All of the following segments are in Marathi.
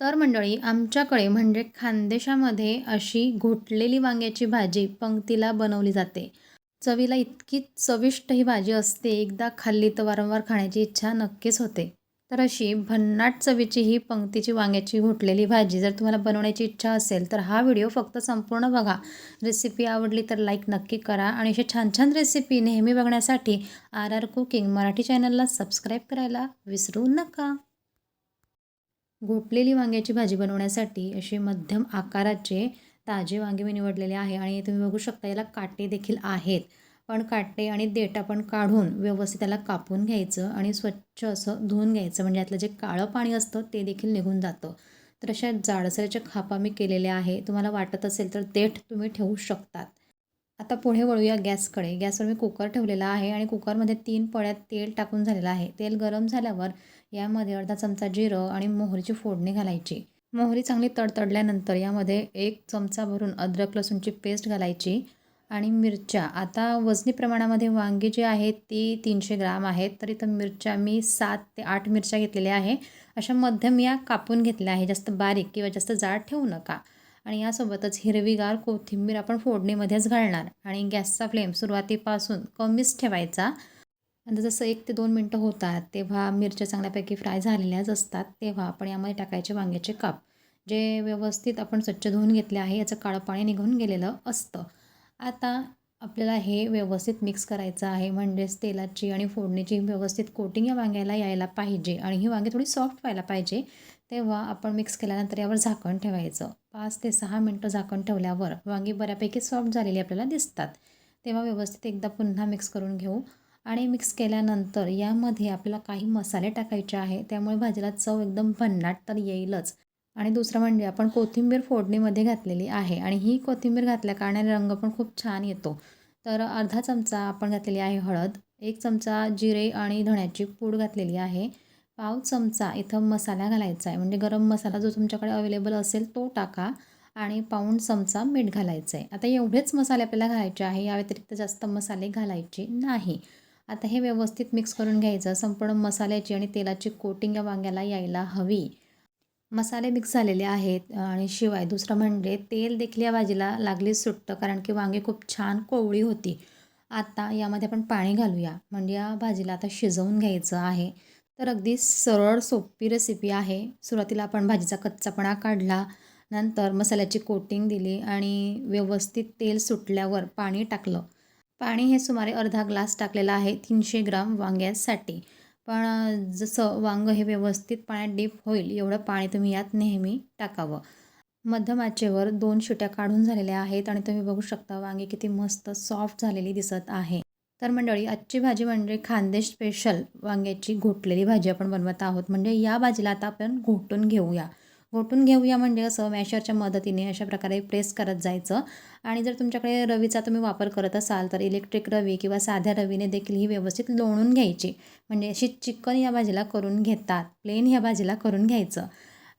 तर मंडळी आमच्याकडे म्हणजे खानदेशामध्ये अशी घोटलेली वांग्याची भाजी पंक्तीला बनवली जाते. चवीला इतकी चविष्ट ही भाजी असते एकदा खाल्ली तर वारंवार खाण्याची इच्छा नक्कीच होते. तर अशी भन्नाट चवीची ही पंक्तीची वांग्याची घोटलेली भाजी जर तुम्हाला बनवण्याची इच्छा असेल तर हा व्हिडिओ फक्त संपूर्ण बघा. रेसिपी आवडली तर लाईक नक्की करा आणि असे छान छान रेसिपी नेहमी बघण्यासाठी आर आर कुकिंग मराठी चॅनलला सबस्क्राईब करायला विसरू नका. घोटलेली वांग्याची भाजी बनवण्यासाठी असे मध्यम आकाराचे ताजे वांगे मी निवडलेले आहे आणि तुम्ही बघू शकता याला काटे देखील आहेत. पण काटे आणि देठ आपण काढून व्यवस्थित त्याला कापून घ्यायचं आणि स्वच्छ असं धुवून घ्यायचं. म्हणजे यातलं जे काळं पाणी असतं ते देखील निघून जातं. तर अशा जाडसऱ्याच्या खापा मी केलेल्या आहे. तुम्हाला वाटत असेल तर देठ तुम्ही ठेवू शकतात. आता पुढे वळूया गॅसकडे. गॅसवर मी कुकर ठेवलेला आहे आणि कुकरमध्ये तीन पळ्यात तेल टाकून झालेलं आहे. तेल गरम झाल्यावर यामध्ये अर्धा चमचा जिरं आणि मोहरीची फोडणी घालायची. मोहरी चांगली तडतडल्यानंतर यामध्ये एक चमचा भरून अद्रक लसूणची पेस्ट घालायची आणि मिरच्या. आता वजनी प्रमाणामध्ये वांगी जी आहेत ती तीनशे ग्राम आहेत तर इथं मिरच्या मी सात ते आठ मिरच्या घेतलेल्या आहे. अशा मध्यम या कापून घेतल्या आहे. जास्त बारीक किंवा जास्त जाड ठेवू नका. आणि यासोबतच हिरवीगार कोथिंबीर आपण फोडणीमध्येच घालणार. आणि गॅसचा फ्लेम सुरुवातीपासून कमीच ठेवायचा. आणि जसं एक ते दोन मिनटं होतात तेव्हा मिरच्या चांगल्यापैकी फ्राय झालेल्याच असतात तेव्हा आपण यामध्ये टाकायचे वांग्याचे काप. जे व्यवस्थित आपण स्वच्छ धुवून घेतले आहे याचं काळं पाणी निघून गेलेलं असतं. आता आपल्याला हे व्यवस्थित मिक्स करायचं आहे म्हणजेच तेलाची आणि फोडणीची व्यवस्थित कोटिंग या वांग्याला यायला पाहिजे आणि ही वांगी थोडी सॉफ्ट व्हायला पाहिजे तेव्हा आपण मिक्स केल्यानंतर यावर झाकण ठेवायचं. पाच ते सहा मिनटं झाकण ठेवल्यावर वांगी बऱ्यापैकी सॉफ्ट झालेली आपल्याला दिसतात. तेव्हा व्यवस्थित एकदा पुन्हा मिक्स करून घेऊ. आणि मिक्स केल्यानंतर यामध्ये आपल्याला काही मसाले टाकायचे आहे. त्यामुळे भाजीला चव एकदम भन्नाट तर येईलच. आणि दुसरं म्हणजे आपण कोथिंबीर फोडणीमध्ये घातलेली आहे. आणि ही कोथिंबीर घातल्या कारणाने रंग पण खूप छान येतो. तर अर्धा चमचा आपण घातलेली आहे हळद एक चमचा जिरे आणि धण्याची पूड घातलेली आहे. पाव चमचा इथं मसाला घालायचा आहे. म्हणजे गरम मसाला जो तुमच्याकडे अवेलेबल असेल तो टाका आणि पाऊण चमचा मीठ घालायचं आहे आता एवढेच मसाले आपल्याला घालायचे आहे. या व्यतिरिक्त जास्त मसाले घालायचे नाही. आता हे व्यवस्थित मिक्स करून घ्यायचं. संपूर्ण मसाल्याची आणि तेलाची कोटिंग या वांग्याला यायला हवी. मसाले मिक्स झालेले आहेत आणि शिवाय दुसरं म्हणजे तेल देखील या भाजीला लागली सुटतं कारण की वांगी खूप छान कोवळी होती. आता यामध्ये आपण पाणी घालूया. म्हणजे या भाजीला आता शिजवून घ्यायचं आहे. तर अगदी सरळ सोपी रेसिपी आहे. सुरुवातीला आपण भाजीचा कच्चापणा काढला. नंतर मसाल्याची कोटिंग दिली आणि व्यवस्थित तेल सुटल्यावर पाणी टाकलं. पाणी हे सुमारे अर्धा ग्लास टाकलेलं आहे तीनशे ग्राम वांग्यासाठी. पण जसं वांगं हे व्यवस्थित पाण्यात डीप होईल एवढं पाणी तुम्ही यात नेहमी टाकावं. मध्यम आचेवर दोन शिट्या काढून झालेल्या आहेत आणि तुम्ही बघू शकता वांगी किती मस्त सॉफ्ट झालेली दिसत आहे. तर मंडळी आजची भाजी म्हणजे खानदेश स्पेशल वांग्याची घोटलेली भाजी आपण बनवत आहोत. म्हणजे या भाजीला आता आपण घोटून घेऊया. घोटून घेऊया म्हणजे असं मॅशरच्या मदतीने अशा प्रकारे प्रेस करत जायचं. आणि जर तुमच्याकडे रवीचा तुम्ही वापर करत असाल तर इलेक्ट्रिक रवी किंवा साध्या रवीने देखील ही व्यवस्थित लोणून घ्यायची. म्हणजे अशी चिकन या भाजीला करून घेतात प्लेन ह्या भाजीला करून घ्यायचं.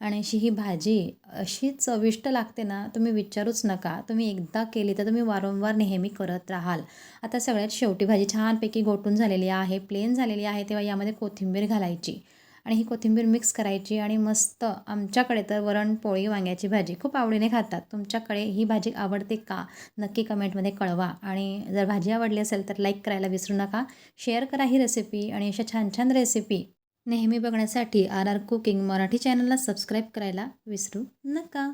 आणि अशी ही भाजी अशी चविष्ट लागते ना तुम्ही विचारूच नका. तुम्ही एकदा केली तर तुम्ही वारंवार नेहमी करत राहाल. आता सगळ्यात शेवटी भाजी छानपैकी गोटून झालेली आहे प्लेन झालेली आहे तेव्हा यामध्ये कोथिंबीर घालायची. आणि ही कोथिंबीर मिक्स करायची आणि मस्त आमच्याकडे तर वरण पोळी वांग्याची भाजी खूप आवडीने खातात. तुमच्याकडे ही भाजी आवडते का? नक्की कमेंटमध्ये कळवा. आणि जर भाजी आवडली असेल तर लाईक करायला विसरू नका. शेअर करा ही रेसिपी आणि अशा छान छान रेसिपी. नेहमी बघण्यासाठी आर आर कुकिंग मराठी चॅनलला सबस्क्राईब करायला विसरू नका.